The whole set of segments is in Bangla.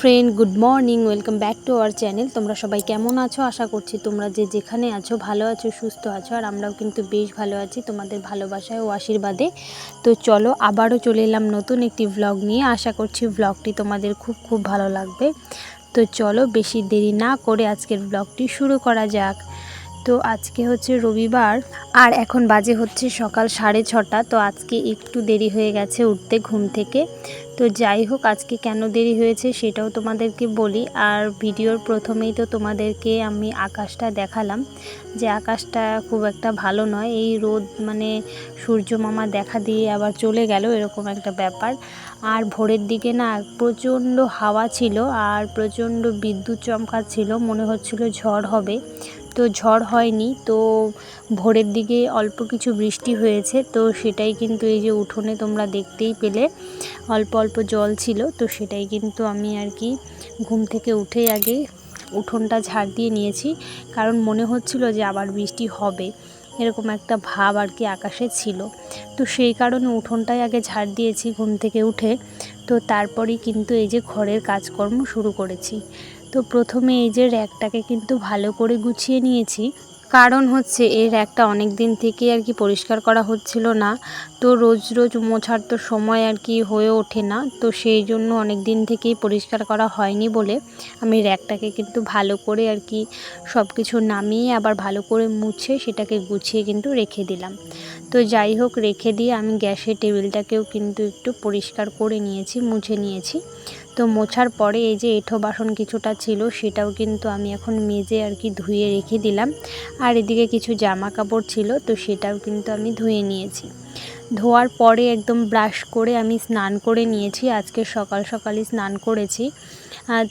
friend good morning welcome back to our channel তোমরা সবাই কেমন আছো? আশা করছি তোমরা যে যেখানে আছো, ভালো আছো, সুস্থ আছো, আর আমরাও কিন্তু বেশ ভালো আছি তোমাদের ভালোবাসায় ও আশীর্বাদে। তো চলো আবারও চলে এলাম নতুন একটি ভ্লগ নিয়ে। আশা করছি ভ্লগটি তোমাদের খুব খুব ভালো লাগবে। তো চলো বেশি দেরি না করে আজকের ব্লগটি শুরু করা যাক। তো আজকে হচ্ছে রবিবার, আর এখন বাজে হচ্ছে সকাল সাড়ে ছটা। তো আজকে একটু দেরি হয়ে গেছে উঠতে, ঘুম থেকে। তো যাই হোক, আজকে কেন দেরি হয়েছে সেটাও তোমাদেরকে বলি। আর ভিডিওর প্রথমেই তো তোমাদেরকে আমি আকাশটা দেখালাম যে আকাশটা খুব একটা ভালো নয়। এই রোদ মানে সূর্য মামা দেখা দিয়ে আবার চলে গেল, এরকম একটা ব্যাপার। আর ভোরের দিকে না প্রচণ্ড হাওয়া ছিল আর প্রচণ্ড বিদ্যুৎ চমকাচ্ছিল মনে হচ্ছিল ঝড় হবে। তো ঝড় হয়নি, তো ভোরের দিকে অল্প কিছু বৃষ্টি হয়েছে, তো সেটাই কিন্তু এই যে উঠোনে তোমরা দেখতেই পেলে। অল্প অল্প জল ছিল, তো সেটাই কিন্তু আমি আর কি ঘুম থেকে উঠে আগে উঠোনটা ঝাড় দিয়ে নিয়েছি। কারণ মনে হচ্ছিল যে আবার বৃষ্টি হবে, এরকম একটা ভাব আর কি আকাশে ছিল। তো সেই কারণে উঠোনটাই আগে ঝাড় দিয়েছি ঘুম থেকে উঠে। তো তারপরেই কিন্তু এই যে ঘরের কাজকর্ম শুরু করেছি। তো প্রথমে এই যে র্যাকটাকে কিন্তু ভালো করে গুছিয়ে নিয়েছি। কারণ হচ্ছে এর র্যাকটা অনেক দিন থেকে আর কি পরিষ্কার করা হচ্ছিল না। তো রোজ রোজ মোছার তো সময় আর কি হয়ে ওঠে না। তো সেই জন্য অনেক দিন থেকেই পরিষ্কার করা হয়নি বলে আমি র্যাকটাকে কিন্তু ভালো করে আর কি সব কিছু নামিয়ে আবার ভালো করে মুছে সেটাকে গুছিয়ে কিন্তু রেখে দিলাম। তো যাই হোক, রেখে দিয়ে আমি গ্যাসের টেবিলটাকেও কিন্তু একটু পরিষ্কার করে নিয়েছি, মুছে নিয়েছি। তো মোছার পরে এই যে এঁঠো বাসন কিছুটা ছিল, সেটাও কিন্তু আমি এখন মেজে আর কি ধুয়ে রেখে দিলাম। আর এদিকে কিছু জামা কাপড় ছিল, তো সেটাও কিন্তু আমি ধুয়ে নিয়েছি। ধোয়ার পরে একদম ব্রাশ করে আমি স্নান করে নিয়েছি, আজকে সকাল সকালই স্নান করেছি।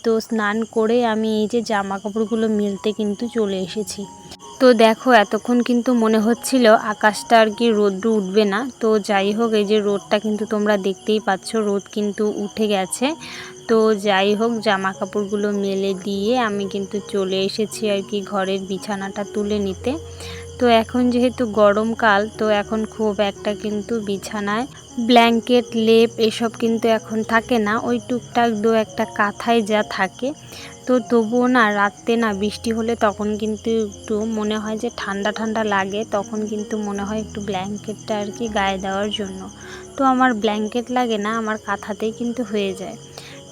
তো স্নান করে আমি এই যে জামা কাপড়গুলো মিলতে কিন্তু চলে এসেছি। তো দেখো, এতক্ষণ কিন্তু মনে হচ্ছিল আকাশটা আর কি রোদ্র উঠবে না। তো যাই হোক, এই যে রোদটা কিন্তু তোমরা দেখতেই পাচ্ছ, রোদ কিন্তু উঠে গেছে। তো যাই হোক জামা কাপড়গুলো মেলে দিয়ে আমি কিন্তু চলে এসেছি আর কি ঘরের বিছানাটা তুলে নিতে। তো এখন যেহেতু গরমকাল তো এখন খুব একটা কিন্তু বিছানায় ব্ল্যাঙ্কেট, লেপ এসব কিন্তু এখন থাকে না। ওই টুকটাক দু একটা কাঁথায় যা থাকে। তো তবুও না রাত্রে না বৃষ্টি হলে তখন কিন্তু একটু মনে হয় যে ঠান্ডা ঠান্ডা লাগে, তখন কিন্তু মনে হয় একটু ব্ল্যাঙ্কেটটা আর কি গায়ে দেওয়ার জন্য। তো আমার ব্ল্যাঙ্কেট লাগে না, আমার কাঁথাতেই কিন্তু হয়ে যায়।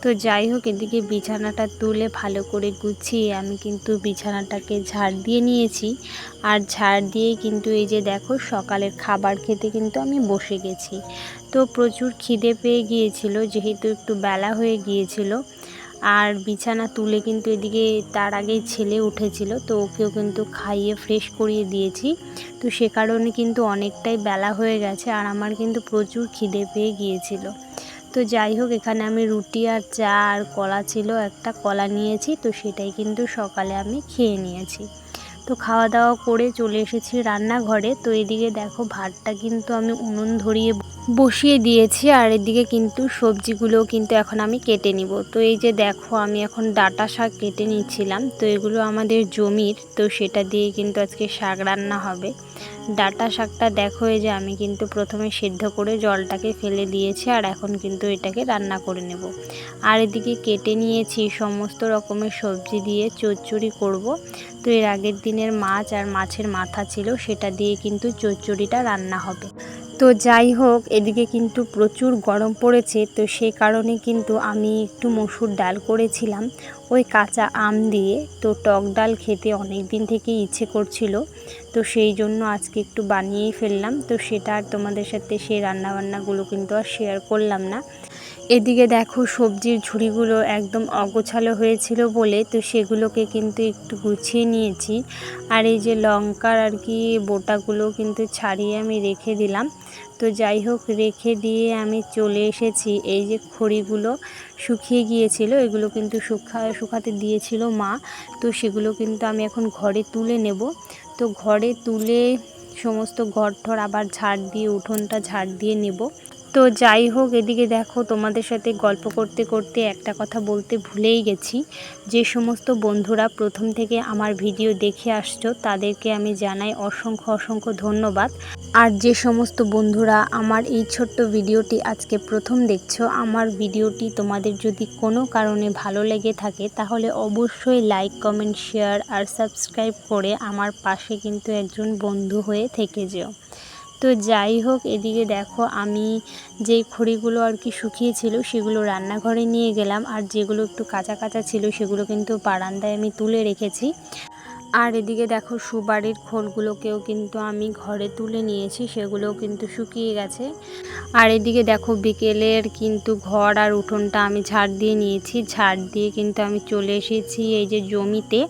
তো যাই হোক, এদিকে বিছানাটা তুলে ভালো করে গুছিয়ে আমি কিন্তু বিছানাটাকে ঝাড় দিয়ে নিয়েছি। আর ঝাড় দিয়ে কিন্তু এই যে দেখো, সকালের খাবার খেতে কিন্তু আমি বসে গেছি। তো প্রচুর খিদে পেয়ে গিয়েছিল, যেহেতু একটু বেলা হয়ে গিয়েছিল। আর বিছানা তুলে কিন্তু এদিকে তার আগেই ছেলে উঠেছিল, তো ওকেও কিন্তু খাইয়ে ফ্রেশ করিয়ে দিয়েছি। তো সে কারণে কিন্তু অনেকটাই বেলা হয়ে গেছে, আর আমার কিন্তু প্রচুর খিদে পেয়ে গিয়েছিল। তো যাই হোক, এখানে আমি রুটি আর চা আর কলা ছিল, একটা কলা নিয়েছি, তো সেটাই কিন্তু সকালে আমি খেয়ে নিয়েছি। তো খাওয়া দাওয়া করে চলে এসেছি রান্নাঘরে, তো এদিকে দেখো ভাতটা কিন্তু আমি উনুন ধরিয়ে বসিয়ে দিয়েছি আর এদিকে কিন্তু সবজিগুলোও কিন্তু এখন আমি কেটে নিব। তো এই যে দেখো, আমি এখন ডাটা শাক কেটে নিচ্ছিলাম। তো এগুলো আমাদের জমির, তো সেটা দিয়ে কিন্তু আজকে শাক রান্না হবে। ডাটা শাকটা দেখো, এই যে আমি কিন্তু প্রথমে সিদ্ধ করে জলটাকে ফেলে দিয়েছি আর এখন কিন্তু এটাকে রান্না করে নেব। আর এদিকে কেটে নিয়েছি সমস্ত রকমের সবজি দিয়ে চচ্চড়ি করব। তো এর আগের দিনের মাছ আর মাছের মাথা ছিল, সেটা দিয়ে কিন্তু চচ্চড়িটা রান্না হবে। তো যাই হোক, এদিকে কিন্তু প্রচুর গরম পড়েছে। তো সেই কারণে কিন্তু আমি একটু মসুর ডাল করেছিলাম, ওই কাঁচা আম দিয়ে। তো টক ডাল খেতে অনেক দিন থেকে ইচ্ছে করছিল। তো সেই জন্য আজকে একটু বানিয়েই ফেললাম। তো সেটা আর তোমাদের সাথে সেই রান্নাবান্নাগুলো কিন্তু আর শেয়ার করলাম না। এদিকে দেখো সবজির ঝুড়িগুলো একদম অগোছালো হয়েছিল বলে, তো সেগুলোকে কিন্তু একটু গুছিয়ে নিয়েছি। আর এই যে লঙ্কার আর কি বোটাগুলো কিন্তু ছাড়িয়ে আমি রেখে দিলাম। তো যাই হোক, রেখে দিয়ে আমি চলে এসেছি। এই যে খড়িগুলো শুকিয়ে গিয়েছিল, এগুলো কিন্তু শুকা, শুকাতে দিয়েছিল মা। তো সেগুলো কিন্তু আমি এখন ঘরে তুলে নেব। তো ঘরে তুলে সমস্ত ঘর ঠর আবার ঝাড় দিয়ে, উঠোনটা ঝাড় দিয়ে নেব। তো যাই হোক, এদিকে দেখো তোমাদের সাথে গল্প করতে করতে একটা কথা বলতে ভুলেই গেছি। যে সমস্ত বন্ধুরা প্রথম থেকে আমার ভিডিও দেখে আসছো, তাদেরকে আমি জানাই অসংখ্য অসংখ্য ধন্যবাদ। আর যে সমস্ত বন্ধুরা আমার এই ছোট্ট ভিডিওটি আজকে প্রথম দেখছ, আমার ভিডিওটি তোমাদের যদি কোনো কারণে ভালো লেগে থাকে, তাহলে অবশ্যই লাইক কমেন্ট শেয়ার আর সাবস্ক্রাইব করে আমার পাশে কিন্তু একজন বন্ধু হয়ে থেকে যেও। তো যাই হোক, এদিকে দেখো আমি যেই খড়িগুলো আর কি শুকিয়েছিল সেগুলো রান্নাঘরে নিয়ে গেলাম। আর যেগুলো একটু কাঁচা কাঁচা ছিল সেগুলো কিন্তু বারান্দায় আমি তুলে রেখেছি। আর এদিকে দেখো সুবাড়ির খোলগুলোকেও কিন্তু আমি ঘরে তুলে নিয়েছি, সেগুলোও কিন্তু শুকিয়ে গেছে। আর এদিকে দেখো বিকেলের কিন্তু ঘর আর উঠোনটা আমি ঝাড় দিয়ে নিয়েছি, ঝাড় দিয়ে কিন্তু আমি চলে এসেছি এই যে জমিতে।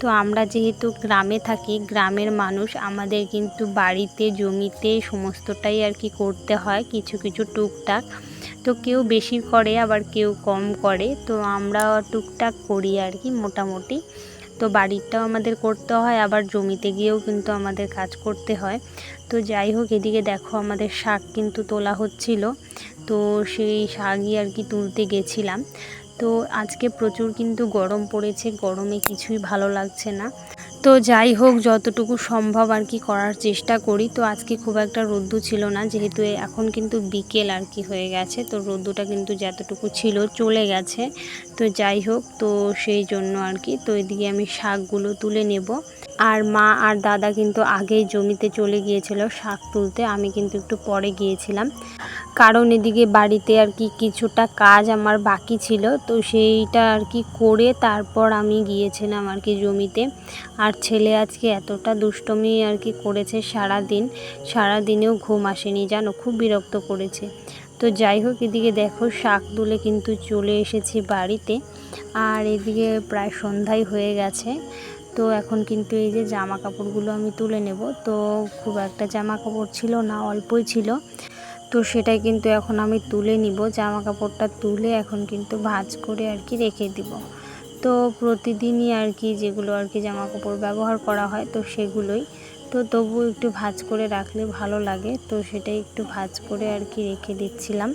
তো আমরা যেহেতু গ্রামে থাকি, গ্রামের মানুষ, আমাদের কিন্তু বাড়িতে, জমিতে সমস্তটাই আর কি করতে হয়, কিছু কিছু টুকটাক। তো কেউ বেশি করে, আবার কেউ কম করে, তো আমরা টুকটাক করি আর কি মোটামুটি। তো বাড়িরটাও আমাদের করতে হয়, আবার জমিতে গিয়েও কিন্তু আমাদের কাজ করতে হয়। তো যাই হোক, এদিকে দেখো আমাদের শাক কিন্তু তোলা হচ্ছিল। তো সেই শাকই আর কি তুলতে গেছিলাম। তো আজকে প্রচুর কিন্তু গরম পড়েছে, গরমে কিছুই ভালো লাগছে না। তো যাই হোক, যতটুকু সম্ভব আর কি করার চেষ্টা করি। তো আজকে খুব একটা রোদ্দু ছিল না, যেহেতু এখন কিন্তু বিকেল আর কি হয়ে গেছে। তো রোদ্দুটা কিন্তু যতটুকু ছিল চলে গেছে। তো যাই হোক, তো সেই জন্য আর কি, তো এদিকে আমি শাকগুলো তুলে নেব। আর মা আর দাদা কিন্তু আগেই জমিতে চলে গিয়েছিল শাক তুলতে, আমি কিন্তু একটু পরে গিয়েছিলাম। কারণ এদিকে বাড়িতে আর কি কিছুটা কাজ আমার বাকি ছিল, তো সেইটা আর কি করে তারপর আমি গিয়েছিলাম আর কি জমিতে। আর ছেলে আজকে এতটা দুষ্টমি আর কি করেছে সারা দিন সারা দিনেও ঘুম আসেনি, জানো, খুব বিরক্ত করেছে। তো যাই হোক, এদিকে দেখো শাক তুলে কিন্তু চলে এসেছি বাড়িতে। আর এদিকে প্রায় সন্ধ্যায় হয়ে গেছে। তো এখন কিন্তু এই যে জামা কাপড়গুলো আমি তুলে নেব। তো খুব একটা জামা কাপড় ছিল না, অল্পই ছিল। তো সেটাই কিন্তু এখন আমি তুলে নিব। জামা কাপড়টা তুলে এখন কিন্তু ভাঁজ করে আর কি রেখে দিব। তো প্রতিদিনই আর কি যেগুলো আর কি জামা কাপড় ব্যবহার করা হয় তো সেগুলোই। তো তবু একটু ভাঁজ করে রাখলে ভালো লাগে। তো সেটাই একটু ভাঁজ করে আর কি রেখে দিচ্ছিলাম।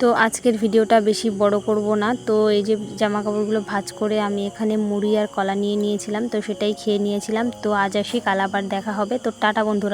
তো আজকের ভিডিওটা বেশি বড় করব না। তো এই যে জামা কাপড়গুলো ভাঁজ করে আমি এখানে মুড়ি আর কলা নিয়ে নিয়েছিলাম। তো সেটাই খেয়ে নিয়েছিলাম। তো আজ আসি কাল আবার দেখা হবে। তো টাটা বন্ধুরা।